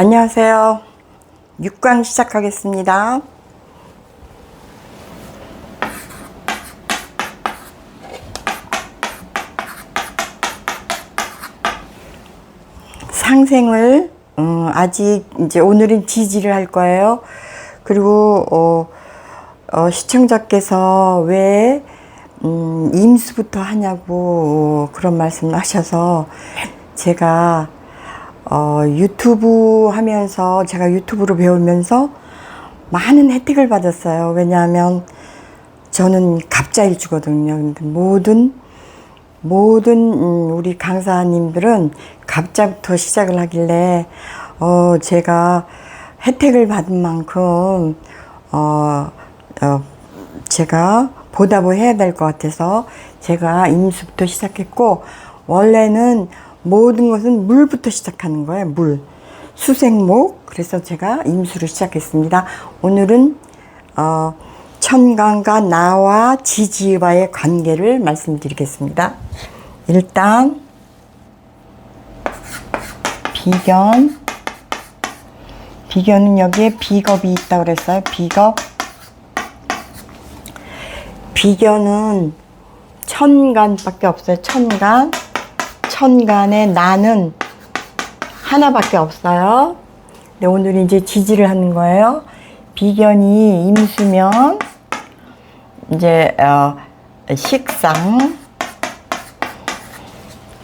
안녕하세요. 6강 시작하겠습니다. 상생을 음, 아직 이제 오늘은 지지를 할 거예요. 그리고 어, 어, 시청자께서 왜 음, 임수부터 하냐고 그런 말씀을 하셔서 제가 어, 유튜브 하면서 제가 유튜브로 배우면서 많은 혜택을 받았어요. 왜냐하면 저는 갑자일주거든요. 근데 모든 모든 음, 우리 강사님들은 갑자부터 시작을 하길래 어 제가 혜택을 받은 만큼 어, 어 제가 보답을 해야 될 것 같아서 제가 임수부터 시작했고 원래는 모든 것은 물부터 시작하는 거예요. 물 수생목 그래서 제가 임수를 시작했습니다. 오늘은 어, 천간과 나와 지지와의 관계를 말씀드리겠습니다. 일단 비견 비견은 여기에 비겁이 있다고 그랬어요. 비겁 비견은 천간밖에 없어요. 천간 천간에 나는 하나밖에 없어요. 근데 오늘 이제 지지를 하는 거예요. 비견이 임수면 이제 어, 식상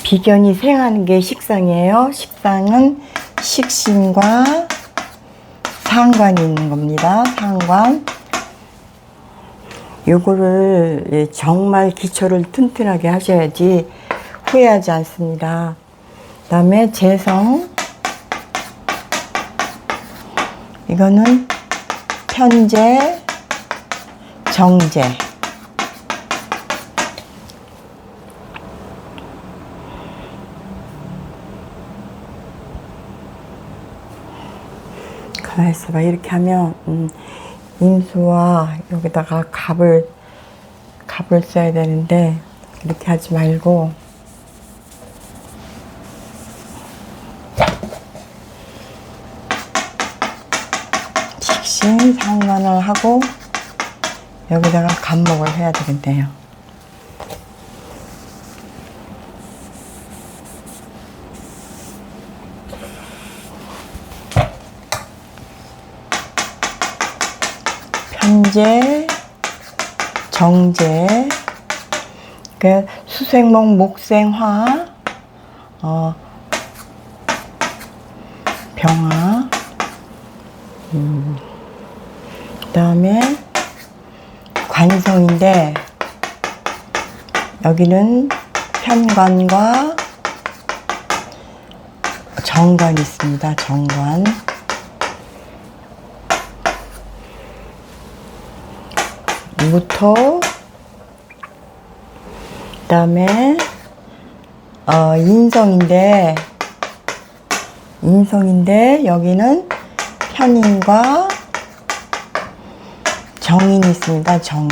비견이 생하는 게 식상이에요. 식상은 식신과 상관이 있는 겁니다. 상관. 요거를 예, 정말 기초를 튼튼하게 하셔야지 후회하지 않습니다. 그 다음에 재성. 이거는 편재, 정재. 가만히 있어봐. 이렇게 하면, 음, 임수와 여기다가 갑을, 갑을 써야 되는데, 이렇게 하지 말고, 상관을 하고, 여기다가 간목을 해야 되겠네요. 편재, 정재, 그 수생목, 목생화, 어, 병화, 음, 그 다음에 관성인데 여기는 편관과 정관이 있습니다. 정관. 무토 그다음에 어, 인성인데 인성인데 여기는 편인과 정인이 있습니다. 정인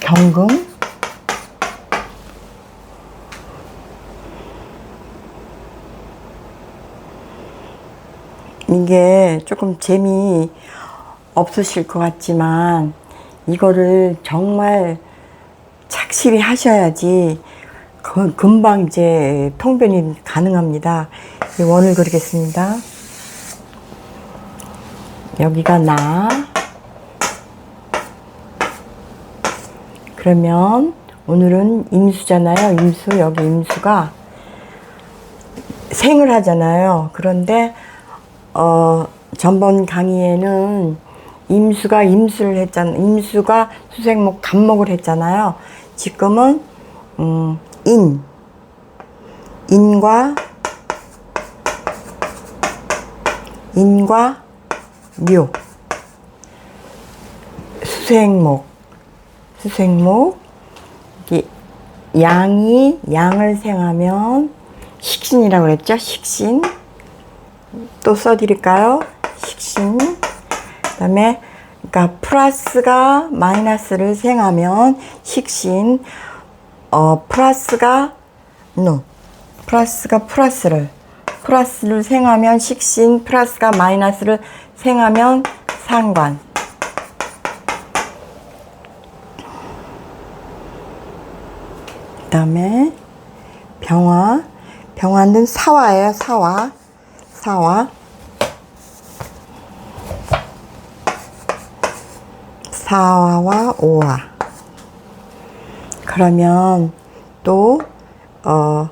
경금 이게 조금 재미 없으실 것 같지만 이거를 정말 착실히 하셔야지 그- 금방 이제 통변이 가능합니다. 이 원을 그리겠습니다. 여기가 나. 그러면 오늘은 임수잖아요. 임수 여기 임수가 생을 하잖아요. 그런데 어, 전번 강의에는 임수가 임수를 했잖아. 임수가 수생목 간목을 했잖아요. 지금은 음, 인 인과 인과 묘 수생목 수생목 이 양이 양을 생하면 식신이라고 그랬죠. 식신 또 써드릴까요? 식신. 그 다음에, 그러니까 플러스가 마이너스를 생하면 식신, 어, 플러스가 노. 플러스가 플러스를 플러스를 생하면 식신 플러스가 마이너스를 생하면 상관. 그 다음에 병화. 병화는 사화예요 사화. 사화. 사화와 오화. 그러면 또 어,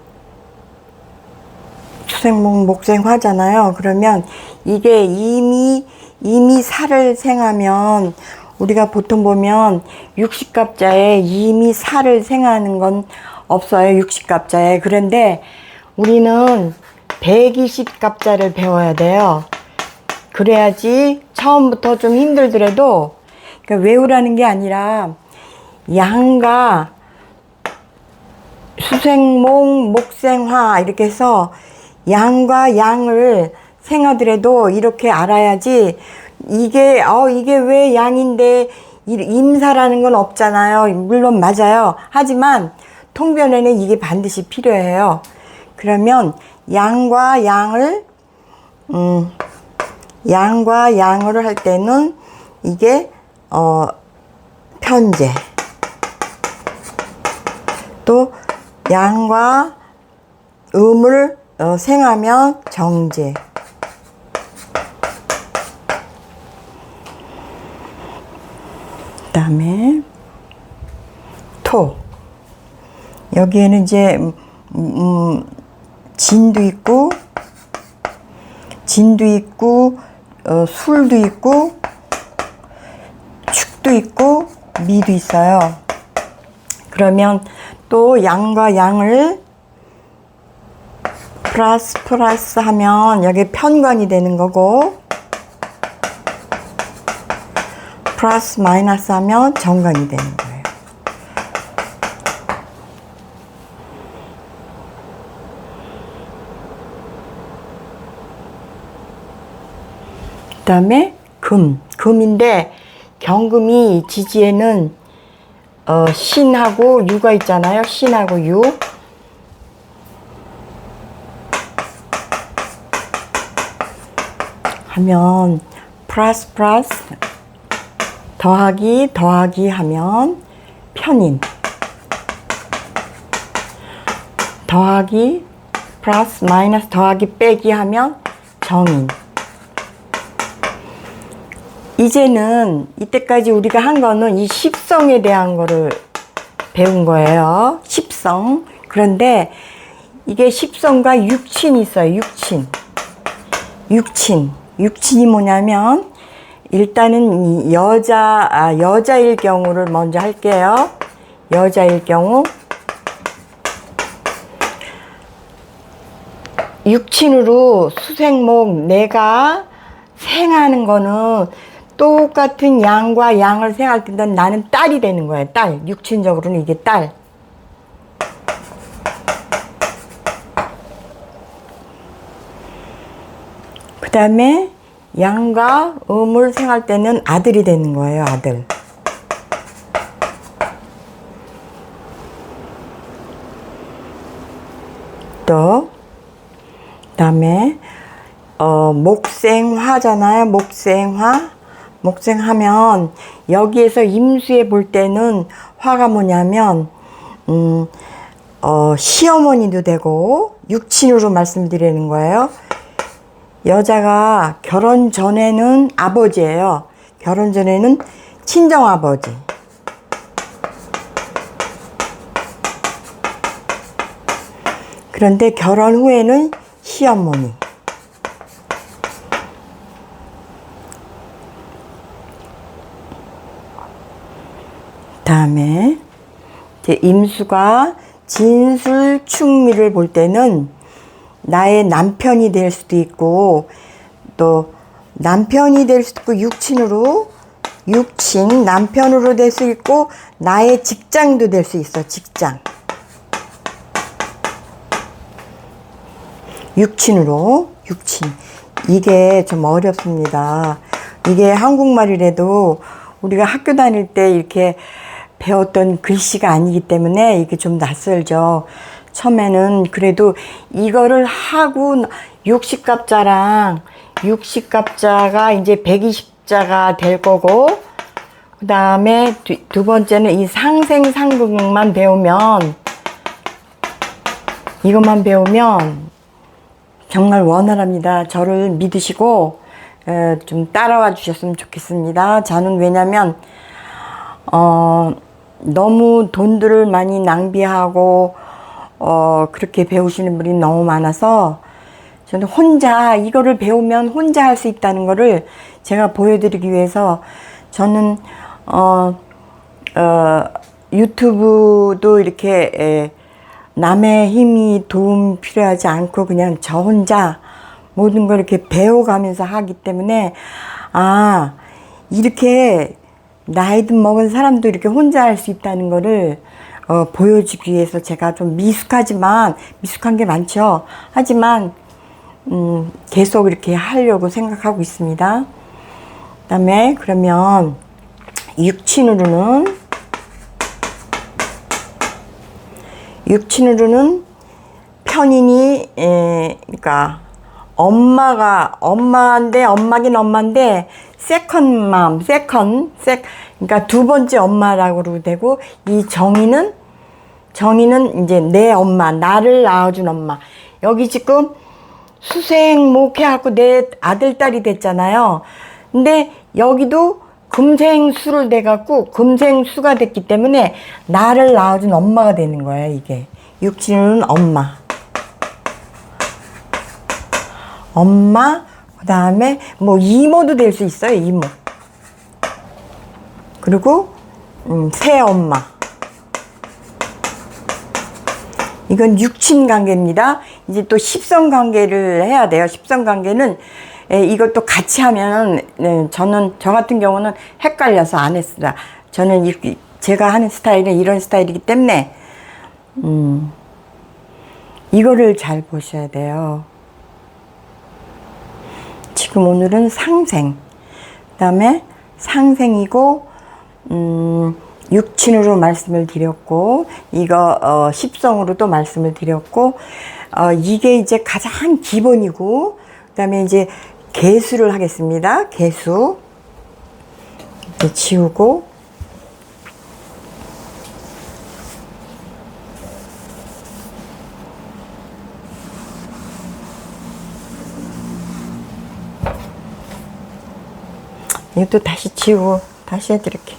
수생목 목생화잖아요. 그러면 이게 이미 이미 살을 생하면 우리가 보통 보면 60갑자에 이미 살을 생하는 건 없어요. 60갑자에. 그런데 우리는 120갑자를 배워야 돼요. 그래야지 처음부터 좀 힘들더라도 그러니까 외우라는 게 아니라 양과 수생목, 목생화 이렇게 해서 양과 양을 생하더라도 이렇게 알아야지 이게 어 이게 왜 양인데 이- 임사라는 건 없잖아요. 물론 맞아요. 하지만 통변에는 이게 반드시 필요해요. 그러면 양과 양을 음 양과 양을 할 때는 이게 어 편제 또 양과 음을 어, 생하면 정제. 다음에 토. 여기에는 이제 음, 음, 진도 있고 진도 있고 어, 술도 있고 축도 있고 미도 있어요. 그러면 또 양과 양을 플러스 플러스 하면 여기 편관이 되는 거고 플러스 마이너스 하면 정관이 되는 거예요. 그 다음에 금, 금인데 경금이 지지에는 어, 신하고 유가 있잖아요. 신하고 유. 하면 플러스 플러스 더하기 더하기 하면 편인 더하기 플러스 마이너스 더하기 빼기 하면 정인 이제는 이때까지 우리가 한 거는 이 십성에 대한 거를 배운 거예요. 십성. 그런데 이게 십성과 육친이 있어요. 육친. 육친. 육친이 뭐냐면 일단은 이 여자 아, 여자일 경우를 먼저 할게요. 여자일 경우 육친으로 수생목 내가 생하는 거는 똑같은 양과 양을 생할 텐데 나는 딸이 되는 거예요. 딸. 육친적으로는 이게 딸. 그 다음에 양과 음을 생할 때는 아들이 되는 거예요. 아들. 또 그다음에 어, 목생화잖아요. 목생화. 목생하면 여기에서 임수에 볼 때는 화가 뭐냐면 음, 어, 시어머니도 되고 육친으로 말씀드리는 거예요. 여자가 결혼 전에는 아버지예요. 결혼 전에는 친정 아버지. 그런데 결혼 후에는 시어머니. 다음에 임수가 진술 충미를 볼 때는 나의 남편이 될 수도 있고 또 남편이 될 수도 있고 육친으로 육친 남편으로 될 수 있고 나의 직장도 될 수 있어 직장 육친으로 육친 이게 좀 어렵습니다. 이게 한국말이라도 우리가 학교 다닐 때 이렇게 배웠던 글씨가 아니기 때문에 이게 좀 낯설죠. 처음에는 그래도 이거를 하고 60갑자랑 60갑자가 이제 120자가 될 거고 그 다음에 두, 두 번째는 이 상생상극만 배우면 이것만 배우면 정말 원활합니다. 저를 믿으시고 에, 좀 따라와 주셨으면 좋겠습니다. 저는 왜냐면 어, 너무 돈들을 많이 낭비하고 어, 그렇게 배우시는 분이 너무 많아서 저는 혼자 이거를 배우면 혼자 할 수 있다는 거를 제가 보여드리기 위해서 저는 어, 어, 유튜브도 이렇게 에, 남의 힘이 도움 필요하지 않고 그냥 저 혼자 모든 걸 이렇게 배워가면서 하기 때문에 아 이렇게 나이 든 먹은 사람도 이렇게 혼자 할 수 있다는 거를 어, 보여주기 위해서 제가 좀 미숙하지만 미숙한 게 많죠. 하지만 음, 계속 이렇게 하려고 생각하고 있습니다. 그다음에 그러면 육친으로는 육친으로는 편인이 에, 그러니까 엄마가 엄마인데 엄마긴 엄마인데 세컨맘 세컨 세 그러니까 두 번째 엄마라고 되고 이 정의는 정의는 이제 내 엄마 나를 낳아준 엄마. 여기 지금 수생 목해갖고 내 아들 딸이 됐잖아요. 근데 여기도 금생수를 돼갖고 금생수가 됐기 때문에 나를 낳아준 엄마가 되는 거예요 이게. 육친은 엄마. 엄마 그 다음에 뭐 이모도 될 수 있어요 이모. 그리고 음, 새엄마. 이건 육친 관계입니다. 이제 또 십성 관계를 해야 돼요. 십성 관계는 에, 이것도 같이 하면 네, 저는 저 같은 경우는 헷갈려서 안 했습니다. 저는 이, 제가 하는 스타일은 이런 스타일이기 때문에 음, 이거를 잘 보셔야 돼요 지금 오늘은 상생. 그 다음에 상생이고, 음, 육친으로 말씀을 드렸고, 이거, 어, 십성으로도 말씀을 드렸고, 어, 이게 이제 가장 기본이고, 그 다음에 이제 개수를 하겠습니다. 개수. 이렇게 지우고, 이것도 다시 지우고 다시 해드릴게.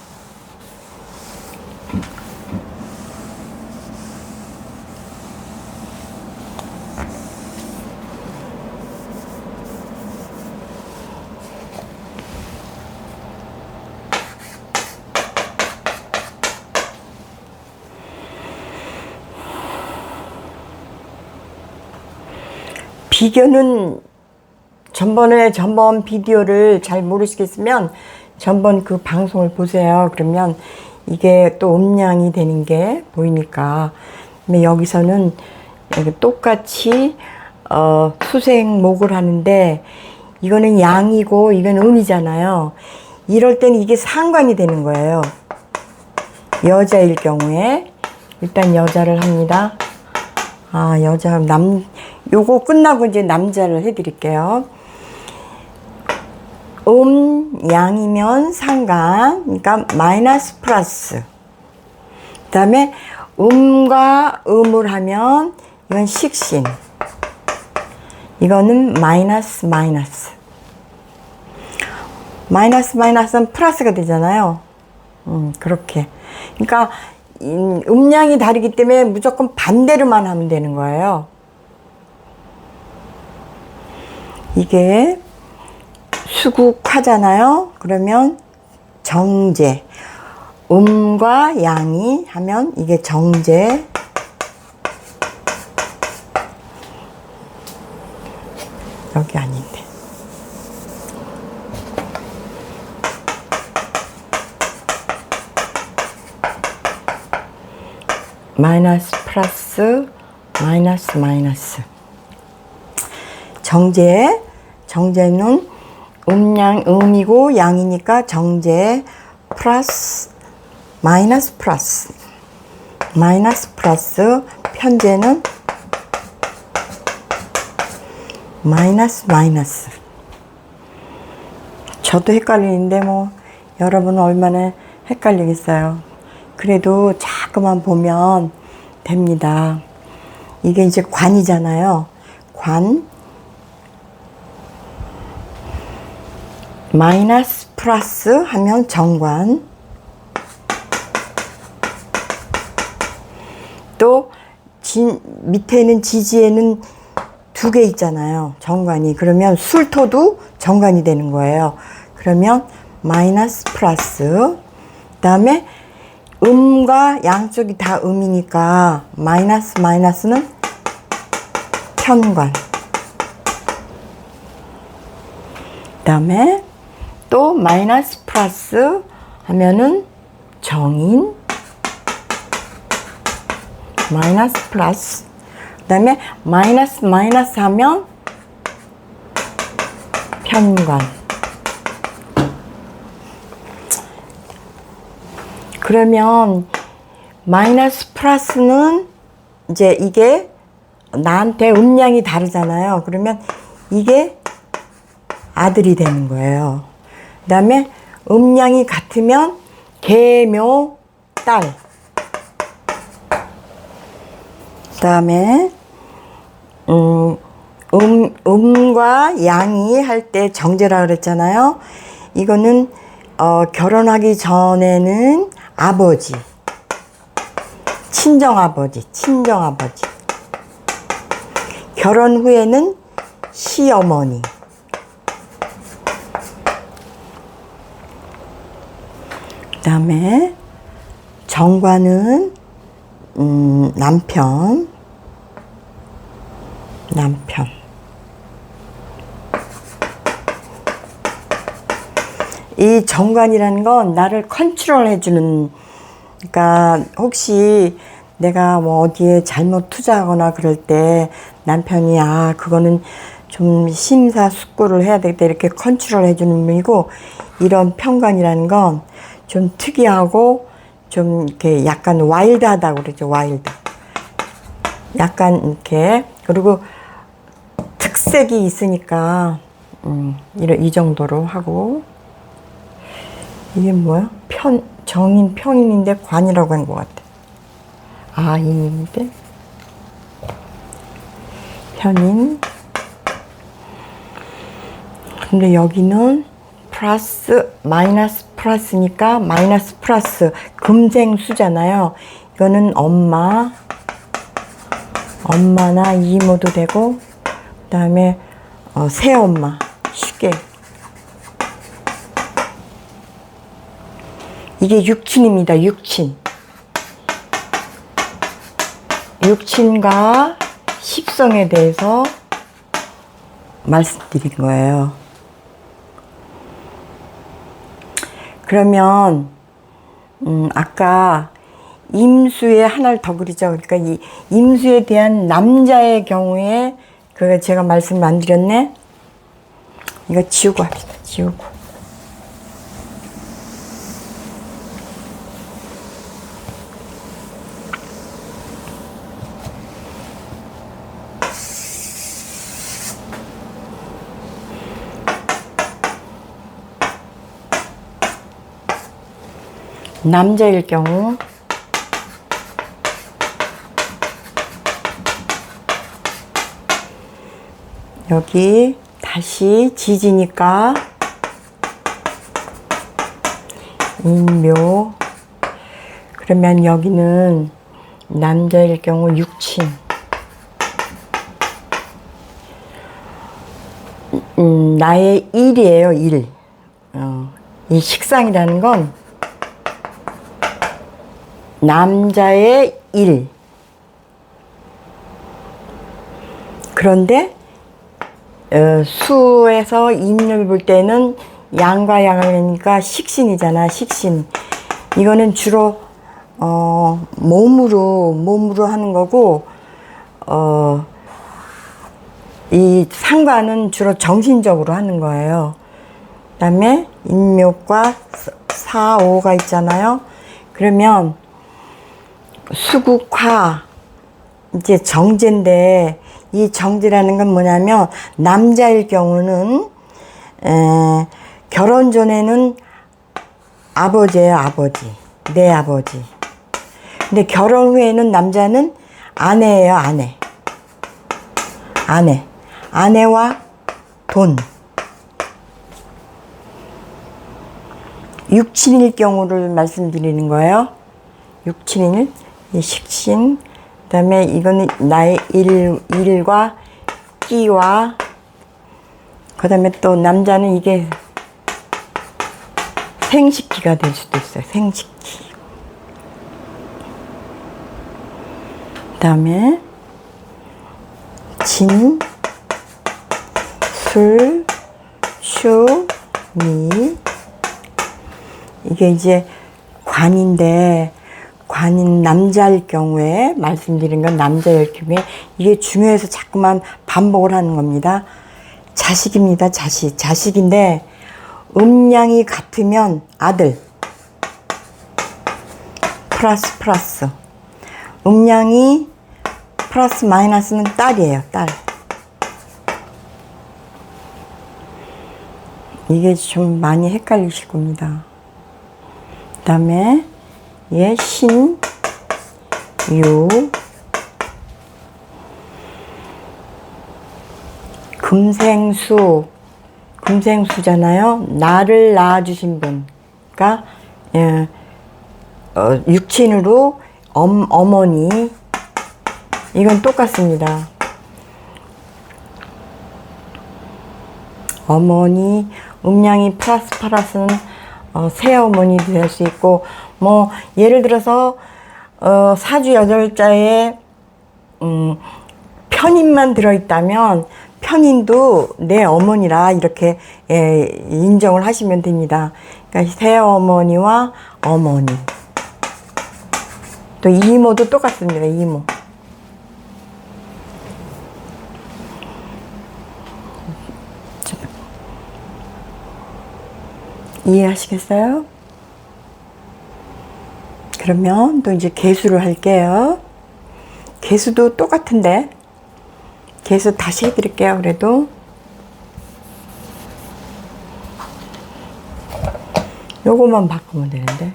비교는 전번에 전번 비디오를 잘 모르시겠으면 전번 그 방송을 보세요. 그러면 이게 또 음량이 되는 게 보이니까. 근데 여기서는 여기 똑같이 어, 수생목을 하는데 이거는 양이고 이건 음이잖아요. 이럴 때는 이게 상관이 되는 거예요. 여자일 경우에 일단 여자를 합니다. 아 여자 남 요거 끝나고 이제 남자를 해드릴게요. 음 양이면 상관 그러니까 마이너스 플러스. 그 다음에 음과 음을 하면 이건 식신. 이거는 마이너스 마이너스. 마이너스 마이너스는 플러스가 되잖아요. 음 그렇게. 그러니까 음, 음량이 다르기 때문에 무조건 반대로만 하면 되는 거예요. 이게 수국하잖아요. 그러면 정제. 음과 양이 하면 이게 정제. 여기 아닌데. 마이너스 플러스 마이너스 마이너스 정제 정제는 음양 음이고 양이니까 정제 플러스 마이너스 플러스 마이너스 플러스 편제는 마이너스 마이너스. 저도 헷갈리는데 뭐 여러분은 얼마나 헷갈리겠어요. 그래도 자꾸만 보면 됩니다. 이게 이제 관이잖아요. 관 마이너스 플러스 하면 정관 또 진, 밑에는 지지에는 두 개 있잖아요. 정관이. 그러면 술토도 정관이 되는 거예요. 그러면 마이너스 플러스. 그 다음에 음과 양쪽이 다 음이니까 마이너스 마이너스는 편관. 그 다음에 또 마이너스 플러스 하면은 정인. 마이너스 플러스 그 다음에 마이너스 마이너스 하면 편관 그러면 마이너스 플러스는 이제 이게 나한테 음량이 다르잖아요 그러면 이게 아들이 되는 거예요 그 다음에 음량이 같으면 개묘 딸 그 다음에 음, 음 음과 양이 할 때 정제라 그랬잖아요. 이거는 어, 결혼하기 전에는 아버지, 친정 아버지, 친정 아버지. 결혼 후에는 시어머니. 다음에 정관은 음, 남편, 남편. 이 정관이라는 건 나를 컨트롤 해주는, 그러니까 혹시 내가 뭐 어디에 잘못 투자하거나 그럴 때 남편이 아, 그거는 좀 심사숙고를 해야 되겠다 이렇게 컨트롤 해주는 분이고 이런 편관이라는 건 좀 특이하고 좀 이렇게 약간 와일드하다고 그러죠. 와일드. 약간 이렇게 그리고 특색이 있으니까 음, 이런 이 정도로 하고 이게 뭐야? 편 정인 평인인데 관이라고 한 것 같아. 아 인인데 편인. 근데 여기는 플러스 마이너스 플러스니까 마이너스 플러스 금생수잖아요. 이거는 엄마, 엄마나 이모도 되고 그 다음에 어, 새엄마 쉽게 이게 육친입니다. 육친. 육친과 십성에 대해서 말씀드린 거예요. 그러면 음, 아까 임수에 하나를 더 그리죠. 그러니까 이 임수에 대한 남자의 경우에 그 제가 말씀 안 드렸네. 이거 지우고 합시다. 지우고. 남자일 경우. 여기 다시 지지니까 인묘. 그러면 여기는 남자일 경우 육친. 음, 나의 일이에요 일. 어, 이 식상이라는 건 남자의 일. 그런데 어, 수에서 인을 볼 때는 양과 양이니까 식신이잖아, 식신. 이거는 주로 어, 몸으로 몸으로 하는 거고 어, 이 상관은 주로 정신적으로 하는 거예요. 그 다음에 인묘과 사오가 있잖아요. 그러면 수국화 이제 정제인데 이 정제라는 건 뭐냐면 남자일 경우는 에, 결혼 전에는 아버지예요 아버지. 내 아버지. 근데 결혼 후에는 남자는 아내예요 아내. 아내. 아내와 돈. 육친일 경우를 말씀드리는 거예요. 육친일, 이 식신, 그 다음에 이거는 나의 일, 일과 끼와, 그 다음에 또 남자는 이게 생식기가 될 수도 있어요. 생식기. 그 다음에 진, 술, 슈, 미, 이게 이제 관인데 관인 남자일 경우에 말씀드린 건 남자일 경우에 이게 중요해서 자꾸만 반복을 하는 겁니다. 자식입니다. 자식. 자식인데 음량이 같으면 아들 플러스 플러스 음량이 플러스 마이너스는 딸이에요. 딸. 이게 좀 많이 헷갈리실 겁니다. 그 다음에 얘 신, 유, 금생수, 금생수잖아요. 나를 낳아주신 분, 그러니까 예, 어, 육친으로 엄, 어머니 이건 똑같습니다. 어머니 음량이 플러스 플러스는 어, 새어머니도 될 수 있고 뭐 예를 들어서 어, 사주 여덟 자에 음, 편인만 들어있다면 편인도 내 어머니라 이렇게 예, 인정을 하시면 됩니다. 그러니까 새어머니와 어머니 또 이모도 똑같습니다. 이모. 이해하시겠어요? 그러면 또 이제 개수를 할게요. 개수도 똑같은데 개수 다시 해드릴게요. 그래도 요거만 바꾸면 되는데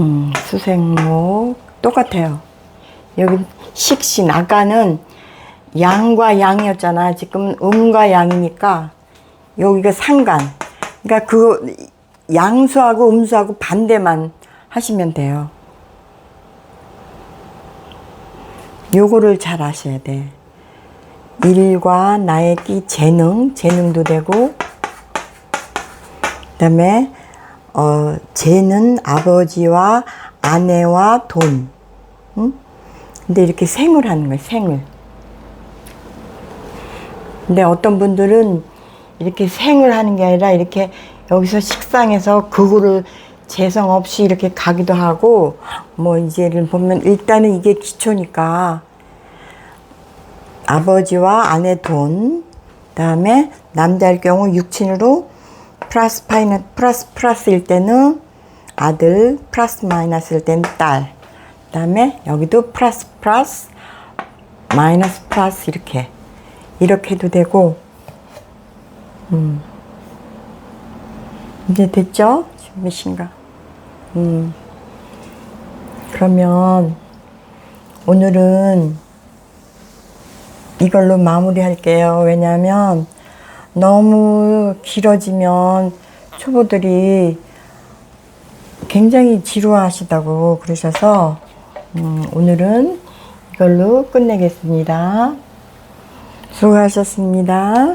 음, 수생목 똑같아요. 여기 식신 아까는 양과 양이었잖아. 지금 음과 양이니까 여기가 상관. 그러니까 그 양수하고 음수하고 반대만 하시면 돼요. 요거를 잘 아셔야 돼. 일과 나의 끼 재능, 재능도 되고 그 다음에 어, 쟤는 아버지와 아내와 돈. 응? 근데 이렇게 생을 하는 거예요, 생을. 근데 어떤 분들은 이렇게 생을 하는 게 아니라 이렇게 여기서 식상해서 그거를 재성 없이 이렇게 가기도 하고, 뭐 이제를 보면 일단은 이게 기초니까 아버지와 아내 돈, 그 다음에 남자일 경우 육친으로 플러스 파이너 플러스 플러스일 때는 아들, 플러스 마이너스일 때는 딸. 그 다음에 여기도 플러스 플러스 마이너스 플러스 이렇게 이렇게 해도 되고 음. 이제 됐죠? 지금 몇 시인가? 음. 그러면 오늘은 이걸로 마무리 할게요. 왜냐하면 너무 길어지면 초보들이 굉장히 지루하시다고 그러셔서 음, 오늘은 이걸로 끝내겠습니다. 수고하셨습니다.